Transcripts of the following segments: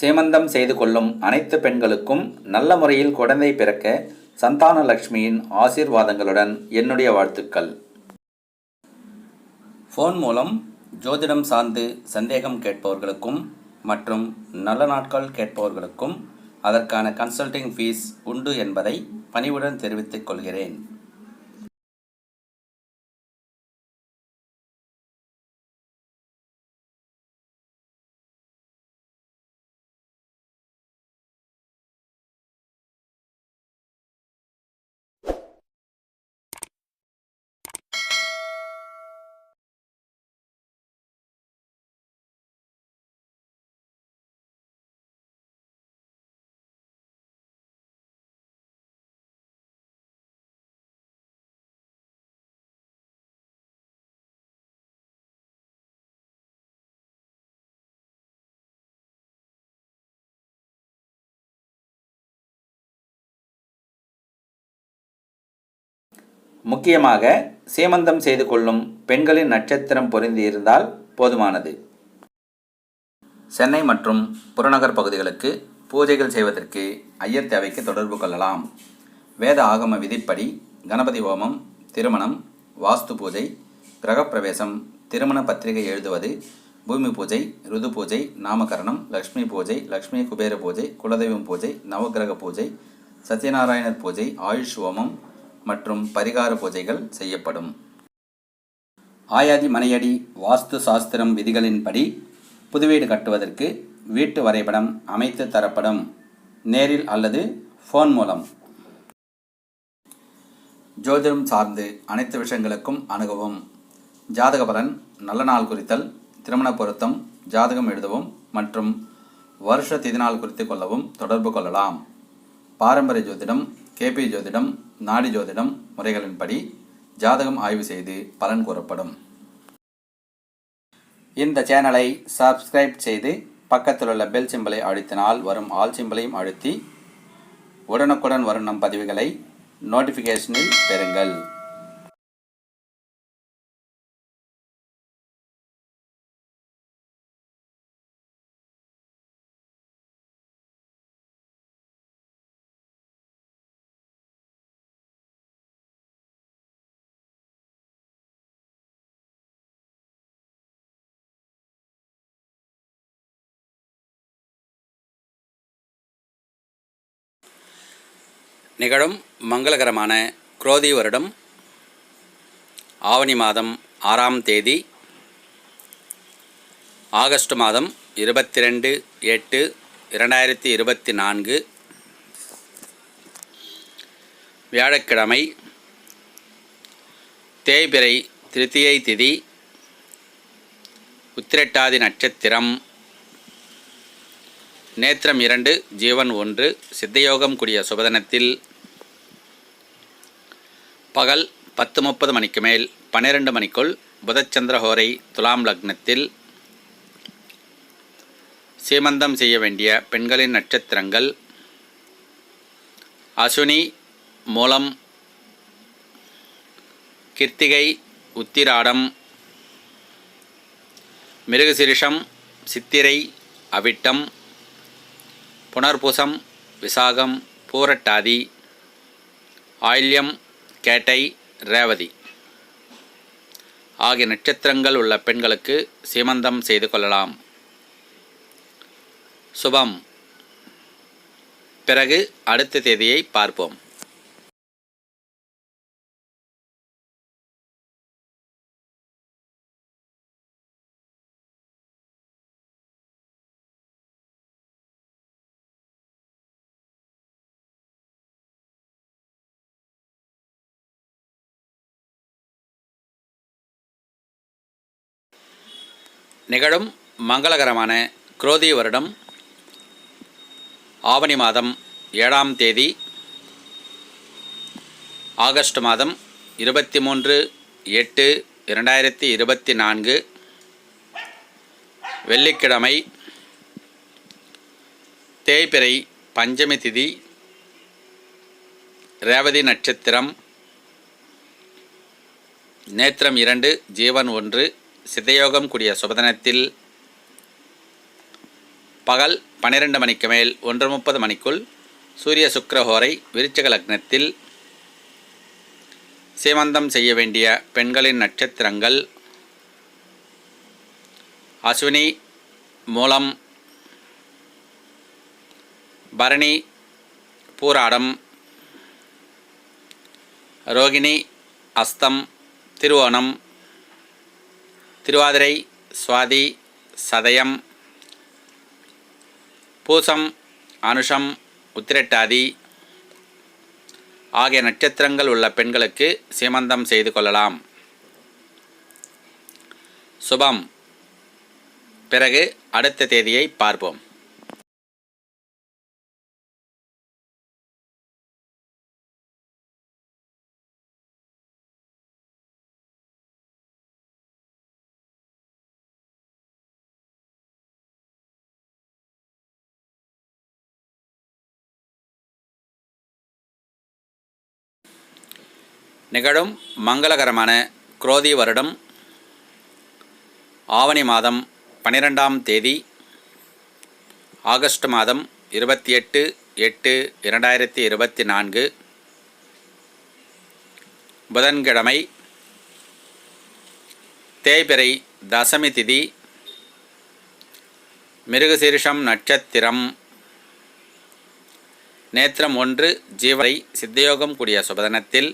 சேமந்தம் செய்து கொள்ளும் அனைத்து பெண்களுக்கும் நல்ல முறையில் குழந்தை பிறக்க சந்தான லக்ஷ்மியின் ஆசீர்வாதங்களுடன் என்னுடைய வாழ்த்துக்கள். ஃபோன் மூலம் ஜோதிடம் சார்ந்து சந்தேகம் கேட்பவர்களுக்கும் மற்றும் நல்ல நாட்கள் கேட்பவர்களுக்கும் அதற்கான கன்சல்டிங் ஃபீஸ் உண்டு என்பதை பணிவுடன் தெரிவித்துக் கொள்கிறேன். முக்கியமாக சீமந்தம் செய்து கொள்ளும் பெண்களின் நட்சத்திரம் பொருந்தி இருந்தால் போதுமானது. சென்னை மற்றும் புறநகர் பகுதிகளுக்கு பூஜைகள் செய்வதற்கு ஐயர் தேவைக்கு தொடர்பு கொள்ளலாம். வேத ஆகம விதிப்படி கணபதி ஹோமம் திருமணம் வாஸ்து பூஜை கிரகப்பிரவேசம் திருமண பத்திரிகை எழுதுவது பூமி பூஜை ருது பூஜை நாமகரணம் லக்ஷ்மி பூஜை லக்ஷ்மி குபேர பூஜை குலதெய்வம் பூஜை நவக்கிரக பூஜை சத்யநாராயணர் பூஜை ஆயுஷ் ஹோமம் மற்றும் பரிகார பூஜைகள் செய்யப்படும். ஆயாதி மனையடி வாஸ்து சாஸ்திரம் விதிகளின்படி புது வீடு கட்டுவதற்கு வீட்டு வரைபடம் அமைத்து தரப்படும். நேரில் அல்லது ஃபோன் மூலம். ஜோதிடம் சார்ந்து அனைத்து விஷயங்களுக்கும் அணுகவும். ஜாதக பலன் நல்ல நாள் குறித்தல் திருமண பொருத்தம் ஜாதகம் எழுதவும் மற்றும் வருஷ திதிநாள் குறித்து கொள்ளவும் தொடர்பு கொள்ளலாம். பாரம்பரிய ஜோதிடம் கேபி ஜோதிடம் நாடி ஜோதிடம் முறைகளின்படி ஜாதகம் ஆய்வு செய்து பலன் கூறப்படும். இந்த சேனலை சப்ஸ்கிரைப் செய்து பக்கத்தில் உள்ள பெல் சிம்பிளை அழுத்தினால் வரும் ஆல் சிம்பலையும் அழுத்தி உடனுக்குடன் வரும் நம் பதிவுகளை நோட்டிஃபிகேஷனில் பெறுங்கள். நிகழும் மங்களகரமான குரோதி வருடம் ஆவணி மாதம் ஆறாம் தேதி ஆகஸ்ட் மாதம் இருபத்தி ரெண்டு எட்டு இரண்டாயிரத்தி இருபத்தி நான்கு வியாழக்கிழமை தேய்பிறை திருத்தியை திதி உத்திரட்டாதி நட்சத்திரம் நேத்திரம் இரண்டு ஜீவன் ஒன்று சித்தயோகம் கூடிய சுபதனத்தில் பகல் பத்து முப்பது மணிக்கு மேல் பன்னிரண்டு மணிக்குள் புதச்சந்திரஹோரை துலாம் லக்னத்தில் சீமந்தம் செய்ய வேண்டிய பெண்களின் நட்சத்திரங்கள் அசுனி மூலம் கிருத்திகை உத்திராடம் மிருகசிரிஷம் சித்திரை அவிட்டம் புனர்பூசம் விசாகம் பூரட்டாதி ஆயில்யம் கேட்டை ரேவதி. ஆகிய நட்சத்திரங்கள் உள்ள பெண்களுக்கு சீமந்தம் செய்து கொள்ளலாம். சுபம். பிறகு அடுத்த தேதியை பார்ப்போம். நிகழும் மங்களகரமான குரோதி வருடம் ஆவணி மாதம் ஏழாம் தேதி ஆகஸ்ட் மாதம் இருபத்தி மூன்று எட்டு இரண்டாயிரத்தி இருபத்தி நான்கு வெள்ளிக்கிழமை தேய்பிறை பஞ்சமி திதி ரேவதி நட்சத்திரம் நேத்திரம் இரண்டு ஜீவன் ஒன்று சித்தயோகம் கூடிய சுபதனத்தில் பகல் பன்னிரெண்டு மணிக்கு மேல் ஒன்று முப்பது மணிக்குள் சூரிய சுக்கரஹோரை விருச்சக லக்னத்தில் சீமந்தம் செய்ய வேண்டிய பெண்களின் நட்சத்திரங்கள் அஸ்வினி மூலம் பரணி பூராடம் ரோகிணி அஸ்தம் திருவோணம் திருவாதிரை சுவாதி சதயம் பூசம் அனுஷம் உத்திரட்டாதி ஆகிய நட்சத்திரங்கள் உள்ள பெண்களுக்கு சீமந்தம் செய்து கொள்ளலாம். சுபம். பிறகு அடுத்த தேதியை பார்ப்போம். நிகழும் மங்களகரமான குரோதி வருடம் ஆவணி மாதம் பனிரெண்டாம் தேதி ஆகஸ்ட் மாதம் இருபத்தி எட்டு எட்டு இரண்டாயிரத்தி இருபத்தி நான்கு புதன்கிழமை தேய்பிறை தசமி திதி மிருகசீரிஷம் நட்சத்திரம். நேத்திரம் ஒன்று ஜீவரை சித்தயோகம் கூடிய சுபதனத்தில்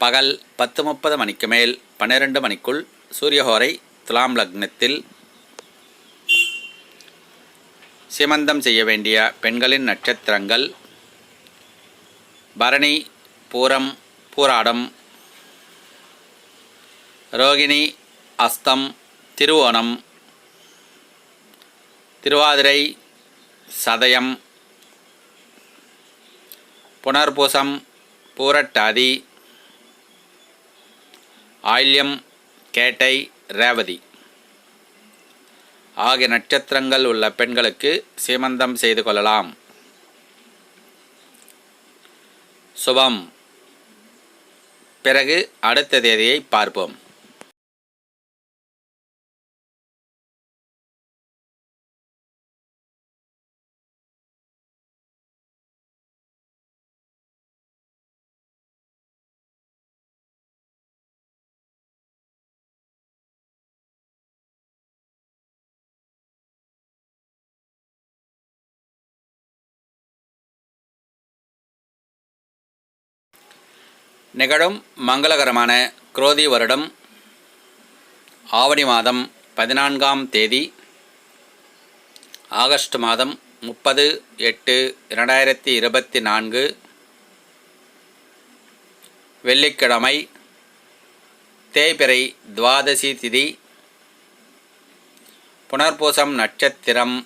பகல் பத்து முப்பது மணிக்கு மேல் பன்னிரண்டு மணிக்குள் சூரியஹோரை துலாம் லக்னத்தில் சிமந்தம் செய்ய வேண்டிய பெண்களின் நட்சத்திரங்கள் பரணி பூரம் பூராடம் ரோகிணி அஸ்தம் திருவோணம் திருவாதிரை சதயம் புனர்பூசம் பூரட்டாதி ஆயில்யம் கேட்டை ரேவதி. ஆகிய நட்சத்திரங்கள் உள்ள பெண்களுக்கு சீமந்தம் செய்து கொள்ளலாம். சுபம். பிறகு அடுத்த தேதியை பார்ப்போம். நிகழும் மங்களகரமான குரோதி வருடம் ஆவணி மாதம் பதினான்காம் தேதி ஆகஸ்ட் மாதம் முப்பது எட்டு இரண்டாயிரத்தி இருபத்தி நான்கு வெள்ளிக்கிழமை தேய்பிறை துவாதசி திதி புனர்பூசம் நட்சத்திரம்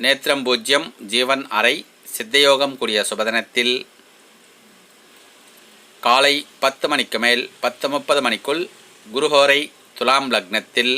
நேத்திரம் பூஜ்யம் ஜீவன் அறை சித்தயோகம் கூடிய சுபதனத்தில் காலை பத்து மணிக்கு மேல் பத்து முப்பது மணிக்குள் குருஹோரை துலாம் லக்னத்தில்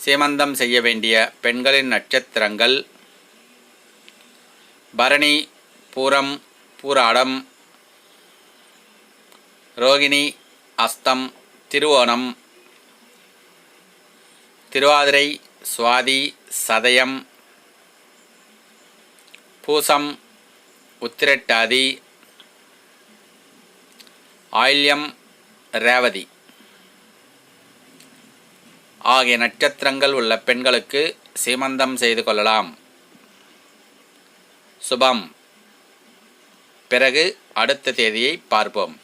சீமந்தம் செய்ய வேண்டிய பெண்களின் நட்சத்திரங்கள் பரணி பூரம் பூராடம் ரோகிணி அஸ்தம் திருவோணம் திருவாதிரை சுவாதி சதயம் பூசம் உத்திரட்டாதி ஆயில்யம் ரேவதி. ஆகிய நட்சத்திரங்கள் உள்ள பெண்களுக்கு சீமந்தம் செய்து கொள்ளலாம். சுபம். பிறகு அடுத்த தேதியை பார்ப்போம்.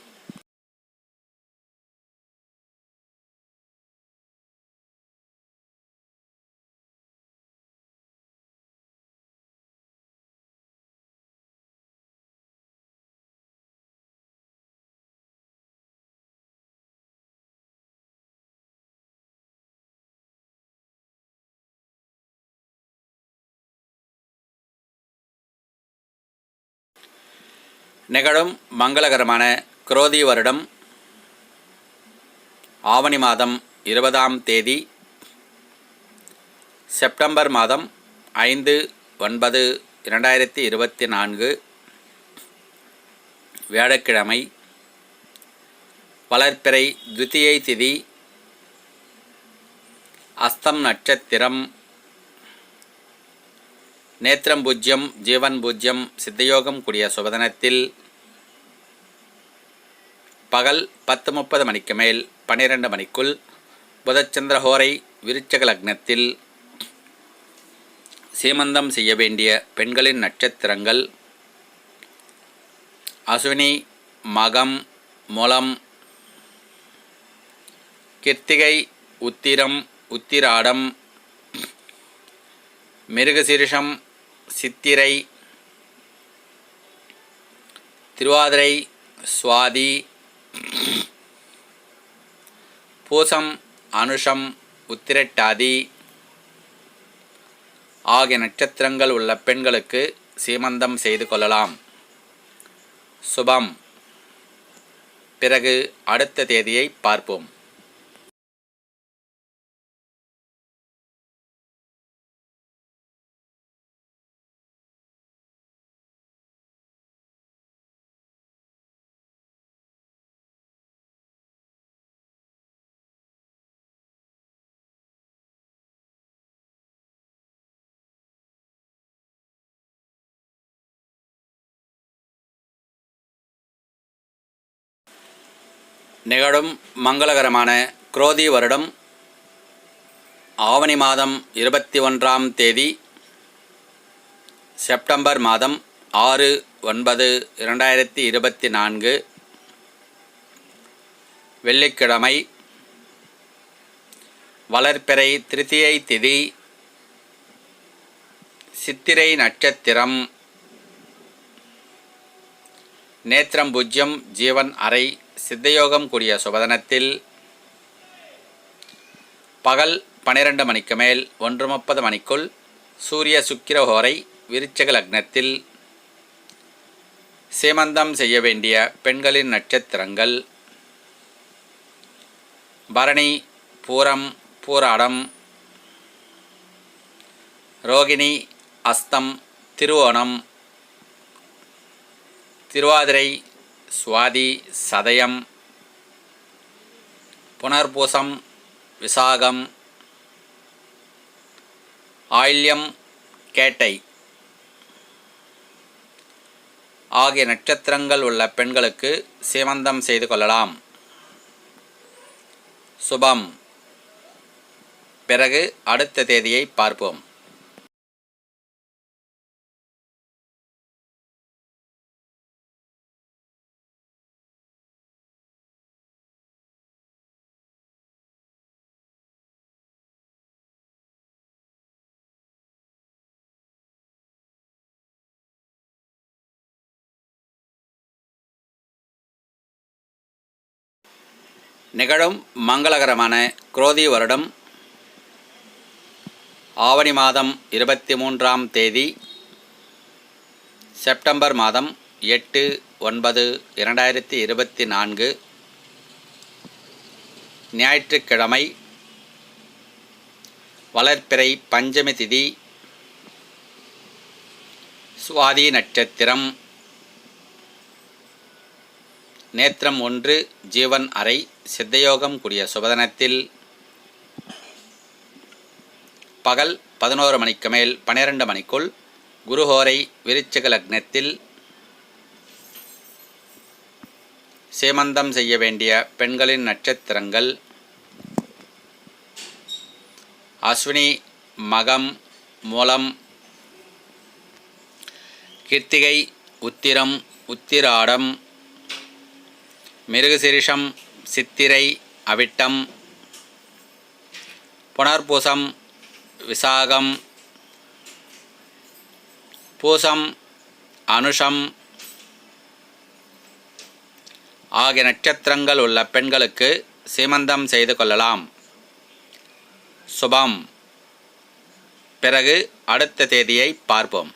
நிகழும் மங்களகரமான குரோதி வருடம் ஆவணி மாதம் இருபதாம் தேதி செப்டம்பர் மாதம் ஐந்து ஒன்பது இரண்டாயிரத்தி இருபத்தி நான்கு வியாழக்கிழமை வளர்ப்பிறை துத்தியை திதி அஸ்தம் நட்சத்திரம் நேத்திரம் பூஜ்யம் ஜீவன் பூஜ்யம் சித்தயோகம் கூடிய சுபதனத்தில் பகல் பத்து முப்பது மணிக்கு மேல் பன்னிரெண்டு மணிக்குள் புதச்சந்திரஹோரை விருச்சக லக்னத்தில் சீமந்தம் செய்ய வேண்டிய பெண்களின் நட்சத்திரங்கள் அஸ்வினி மகம் மூலம் கிருத்திகை உத்திரம் உத்திராடம் மிருகசீரிஷம் சித்திரை திருவாதிரை சுவாதி பூசம் அனுஷம் உத்திரட்டாதி ஆகிய நட்சத்திரங்கள் உள்ள பெண்களுக்கு சீமந்தம் செய்து கொள்ளலாம். சுபம். பிறகு அடுத்த தேதியை பார்ப்போம். நிகழும் மங்களகரமான குரோதி வருடம் ஆவணி மாதம் இருபத்தி ஒன்றாம் தேதி செப்டம்பர் மாதம் ஆறு ஒன்பது இரண்டாயிரத்தி இருபத்தி நான்கு வெள்ளிக்கிழமை வளர்ப்பிறை திருத்தியை திதி சித்திரை நட்சத்திரம் நேத்திரம் பூஜ்யம் ஜீவன் அறை சித்தயோகம் கூடிய சுபதனத்தில் பகல் பனிரெண்டு மணிக்கு மேல் ஒன்று முப்பது மணிக்குள் சூரிய சுக்கிரஹோரை விருச்சக லக்னத்தில் சீமந்தம் செய்ய வேண்டிய பெண்களின் நட்சத்திரங்கள் பரணி பூரம் பூராடம் ரோகிணி அஸ்தம் திருவோணம் திருவாதிரை சுவாதி சதயம் புனர்பூசம் விசாகம் ஆயில்யம் கேட்டை ஆகிய நட்சத்திரங்கள் உள்ள பெண்களுக்கு சீமந்தம் செய்து கொள்ளலாம். சுபம். பிறகு அடுத்த தேதியை பார்ப்போம். நிகழும் மங்களகரமான குரோதி வருடம் ஆவணி மாதம் இருபத்தி மூன்றாம் தேதி செப்டம்பர் மாதம் எட்டு ஒன்பது இரண்டாயிரத்தி இருபத்தி நான்கு ஞாயிற்றுக்கிழமை வளர்ப்பிறை பஞ்சமி திதி சுவாதி நட்சத்திரம் நேத்திரம் ஒன்று ஜீவன் அறை சித்தயோகம் கூடிய சுபதனத்தில் பகல் பதினோரு மணிக்கு மேல் பன்னிரண்டு மணிக்குள் குருஹோரை விருச்சிக லக்னத்தில் சீமந்தம் செய்ய வேண்டிய பெண்களின் நட்சத்திரங்கள் அஸ்வினி மகம் மூலம் கிருத்திகை உத்திரம் உத்திராடம் மிருகசிரிஷம் சித்திரை அவிட்டம் புனர்பூசம் விசாகம் பூசம் அனுஷம் ஆகிய நட்சத்திரங்கள் உள்ள பெண்களுக்கு சீமந்தம் செய்து கொள்ளலாம். சுபம். பிறகு அடுத்த தேதியை பார்ப்போம்.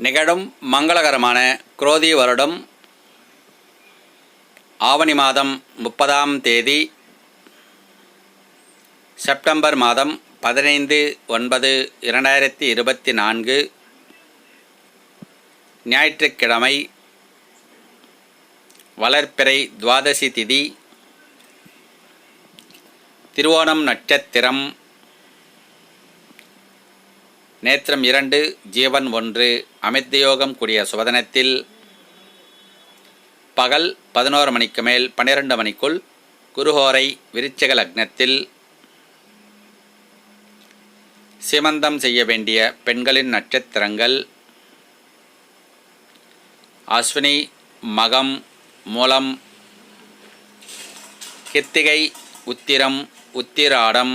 நிகழும் மங்களகரமான குரோதி வருடம் ஆவணி மாதம் முப்பதாம் தேதி செப்டம்பர் மாதம் பதினைந்து ஒன்பது இரண்டாயிரத்தி இருபத்தி நான்கு ஞாயிற்றுக்கிழமை வளர்ப்பிறை துவாதசி திதி திருவோணம் நட்சத்திரம் நேத்திரம் இரண்டு ஜீவன் ஒன்று. அமித்தயோகம் கூடிய சுவதனத்தில் பகல் பதினோரு மணிக்கு மேல் பன்னிரண்டு மணிக்குள் குருஹோரை விருச்சக லக்னத்தில் சிமந்தம் செய்ய வேண்டிய பெண்களின் நட்சத்திரங்கள் அஸ்வினி மகம் மூலம் கித்திகை உத்திரம் உத்திராடம்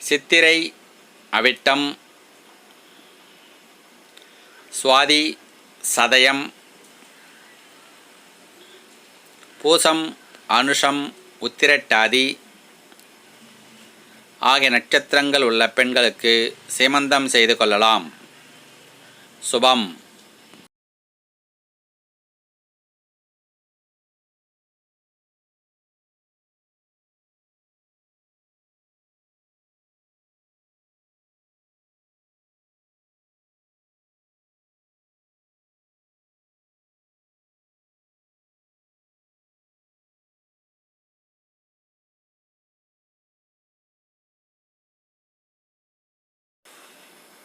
சித்திரை அவிட்டம் சுவாதி சதயம் பூசம் அனுஷம் உத்திரட்டாதி ஆகிய நட்சத்திரங்கள் உள்ள பெண்களுக்கு சீமந்தம் செய்து கொள்ளலாம். சுபம்.